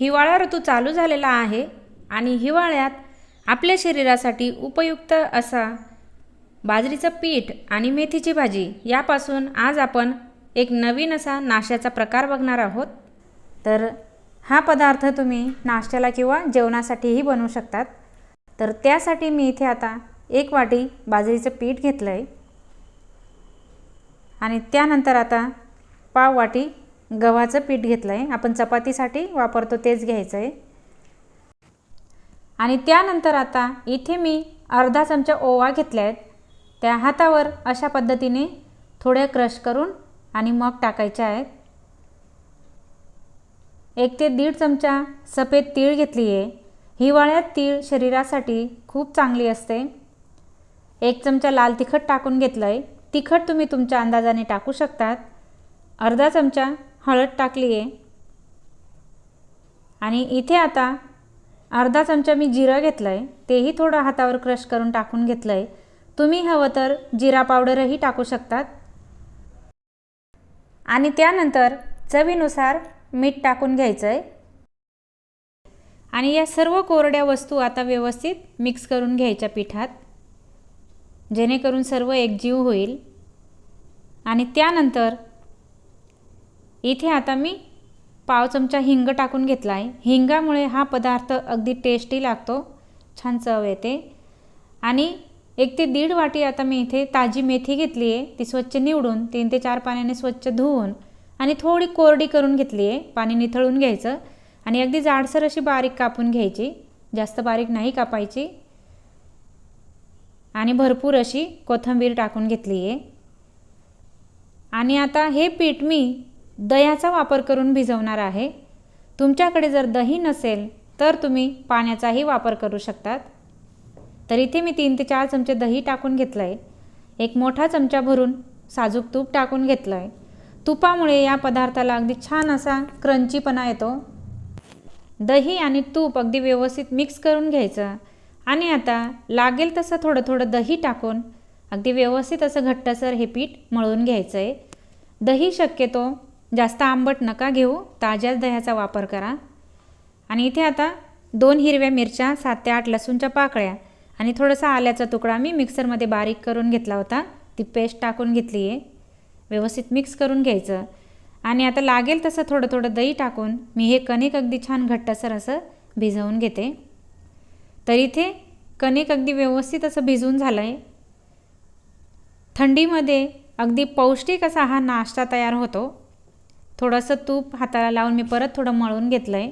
हिवाळा ऋतू चालू झालेला आहे आणि हिवाळ्यात आपल्या शरीरासाठी उपयुक्त असा बाजरीचं पीठ आणि मेथीची भाजी यापासून आज आपण एक नवीन असा नाश्त्याचा प्रकार बघणार आहोत. तर हा पदार्थ तुम्ही नाश्त्याला किंवा जेवणासाठीही बनवू शकतात. तर त्यासाठी मी इथे आता एक वाटी बाजरीचं पीठ घेतलं आहे आणि त्यानंतर आता पाव वाटी गव्हाचं पीठ घेतलं आहे आपण चपातीसाठी वापरतो तेच घ्यायचं आहे आणि त्यानंतर आता इथे मी अर्धा चमचा ओवा घेतल्या आहेत त्या हातावर अशा पद्धतीने थोड्या क्रश करून आणि मग टाकायच्या आहेत. एक ते दीड चमचा सफेद तीळ घेतली आहे हिवाळ्यात तीळ शरीरासाठी खूप चांगली असते. एक चमचा लाल तिखट टाकून घेतलं आहे तिखट तुम्ही तुमच्या अंदाजाने टाकू शकतात. अर्धा चमचा हळद टाकली आहे. आणि इथे आता अर्धा चमचा मी जिरं घेतलं आहे तेही थोडं हातावर क्रश करून टाकून घेतलं आहे तुम्ही हवं तर जिरा पावडरही टाकू शकतात. आणि त्यानंतर चवीनुसार मीठ टाकून घ्यायचं आहे आणि या सर्व कोरड्या वस्तू आता व्यवस्थित मिक्स करून घ्यायच्या पिठात. जेणेकरून सर्व एकजीव होईल. आणि त्यानंतर इथे आता मी पाव चमचा हिंग टाकून घेतला आहे हिंगामुळे हा पदार्थ अगदी टेस्टी लागतो. छान चव येते. आणि एक ते दीड वाटी आता मी इथे ताजी मेथी घेतली आहे. ती स्वच्छ निवडून तीन ते चार पाण्याने स्वच्छ धुवून आणि थोडी कोरडी करून घेतली आहे. पाणी निथळून घ्यायचं आणि अगदी जाडसर अशी बारीक कापून घ्यायची. जास्त बारीक नाही कापायची. आणि भरपूर अशी कोथिंबीर टाकून घेतली आहे. आणि आता हे पीठ मी दह्याचा वापर करून भिजवणार आहे. तुमच्याकडे जर दही नसेल तर तुम्ही पाण्याचाही वापर करू शकतात. तर इथे मी तीन ते चार चमचे दही टाकून घेतलं आहे एक मोठा चमचा भरून साजूक तूप टाकून घेतलं आहे तुपामुळे या पदार्थाला अगदी छान असा क्रंचीपणा येतो. दही आणि तूप अगदी व्यवस्थित मिक्स करून घ्यायचं. आणि आता लागेल तसं थोडं थोडं दही टाकून अगदी व्यवस्थित असं घट्टसर हे पीठ मळून घ्यायचं आहे दही शक्यतो जास्त आंबट नका घेऊ ताज्याच दह्याचा वापर करा. आणि इथे आता दोन हिरव्या मिरच्या सात ते आठ लसूणच्या पाकळ्या आणि थोडासा आल्याचा तुकडा मी मिक्सरमध्ये बारीक करून घेतला होता. ती पेस्ट टाकून घेतली आहे. व्यवस्थित मिक्स करून घ्यायचं. आणि आता लागेल तसं थोडं थोडं दही टाकून मी हे कणिक अगदी छान घट्टसर असं भिजवून घेते. तर इथे कणिक अगदी व्यवस्थित असं भिजून झालं आहे थंडीमध्ये अगदी पौष्टिक असा हा नाश्ता तयार होतो. थोडंसं तूप हाताला लावून मी परत थोडं मळून घेतलं आहे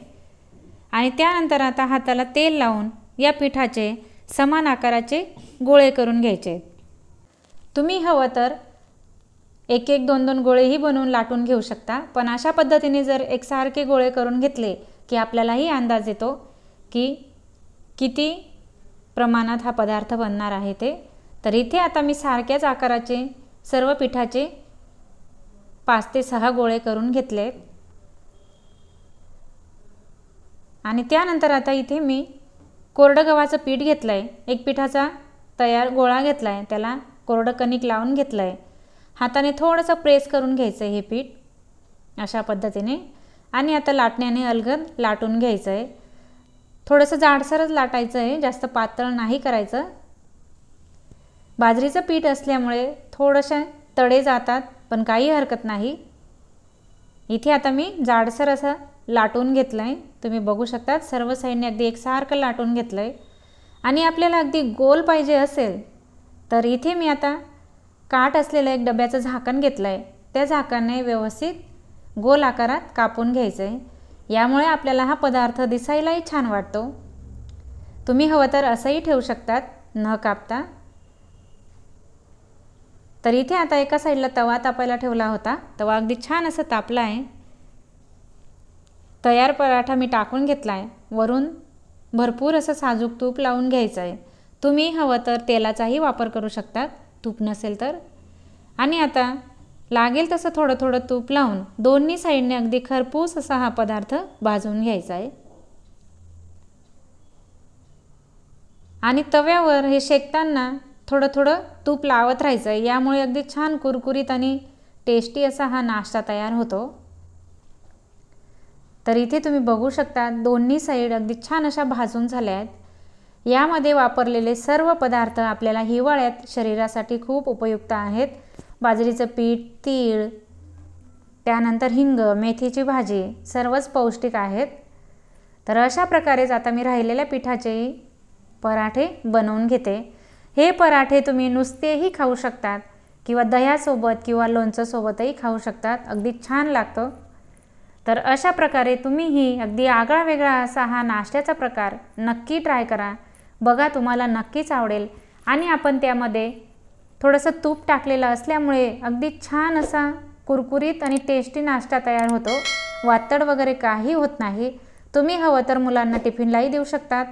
आणि त्यानंतर आता हाताला तेल लावून या पिठाचे समान आकाराचे गोळे करून घ्यायचे. तुम्ही हवं तर एक एक दोन दोन गोळेही बनवून लाटून घेऊ शकता पण अशा पद्धतीने जर एकसारखे गोळे करून घेतले की आपल्यालाही अंदाज येतो की किती प्रमाणात हा पदार्थ बनणार आहे ते तर इथे आता मी सारख्याच आकाराचे सर्व पिठाचे पाच ते सहा गोळे करून घेतले. आणि त्यानंतर आता इथे मी कोरडं गव्हाचं पीठ घेतलं आहे एक पिठाचा तयार गोळा घेतला आहे त्याला कोरडं कणिक लावून घेतलं आहे हाताने थोडंसं प्रेस करून घ्यायचं आहे हे पीठ अशा पद्धतीने. आणि आता लाटण्याने अलगद लाटून घ्यायचं आहे थोडंसं जाडसरच लाटायचं आहे जास्त पातळ नाही करायचं. बाजरीचं पीठ असल्यामुळे थोडंसे तडे जातात. पण काही हरकत नाही. इथे आता मी जाडसर असं लाटून घेतलं आहे तुम्ही बघू शकतात सर्व साईडने अगदी एकसारखं लाटून घेतलं आहे आणि आपल्याला अगदी गोल पाहिजे असेल तर इथे मी आता काठ असलेलं एक डब्याचं झाकण घेतलं आहे त्या झाकणने व्यवस्थित गोल आकारात कापून घ्यायचं आहे यामुळे आपल्याला हा पदार्थ दिसायलाही छान वाटतो. तुम्ही हवं तर असंही ठेवू शकतात. न कापता तर इथे आता एका साईडला तवा तापायला ठेवला होता. तवा अगदी छान असं तापला आहे तयार पराठा मी टाकून घेतला आहे वरून भरपूर असं साजूक तूप लावून घ्यायचं आहे तुम्ही हवं तर तेलाचाही वापर करू शकतात. तूप नसेल तर. आणि आता लागेल तसं थोडं थोडं तूप लावून दोन्ही साईडने अगदी खरपूस असा हा पदार्थ भाजून घ्यायचा आहे आणि तव्यावर हे शेकताना थोडं थोडं तूप लावत राहायचं. आहे यामुळे अगदी छान कुरकुरीत आणि टेस्टी असा हा नाश्ता तयार होतो. तर इथे तुम्ही बघू शकता दोन्ही साईड अगदी छान अशा भाजून झाल्या आहेत यामध्ये वापरलेले सर्व पदार्थ आपल्याला हिवाळ्यात शरीरासाठी खूप उपयुक्त आहेत. बाजरीचं पीठ तीळ त्यानंतर हिंग मेथीची भाजी सर्वच पौष्टिक आहेत. तर अशा प्रकारेच आता मी राहिलेल्या पिठाचे पराठे बनवून घेते. हे पराठे तुम्ही नुसतेही खाऊ शकतात किंवा दह्यासोबत किंवा लोणचंसोबतही खाऊ शकतात. अगदी छान लागतं. तर अशा प्रकारे तुम्हीही अगदी आगळा वेगळा असा हा नाश्त्याचा प्रकार नक्की ट्राय करा. बघा तुम्हाला नक्कीच आवडेल. आणि आपण त्यामध्ये थोडंसं तूप टाकलेलं असल्यामुळे अगदी छान असा कुरकुरीत आणि टेस्टी नाश्ता तयार होतो. वातड वगैरे काही होत नाही. तुम्ही हवं तर मुलांना टिफिनलाही देऊ शकतात.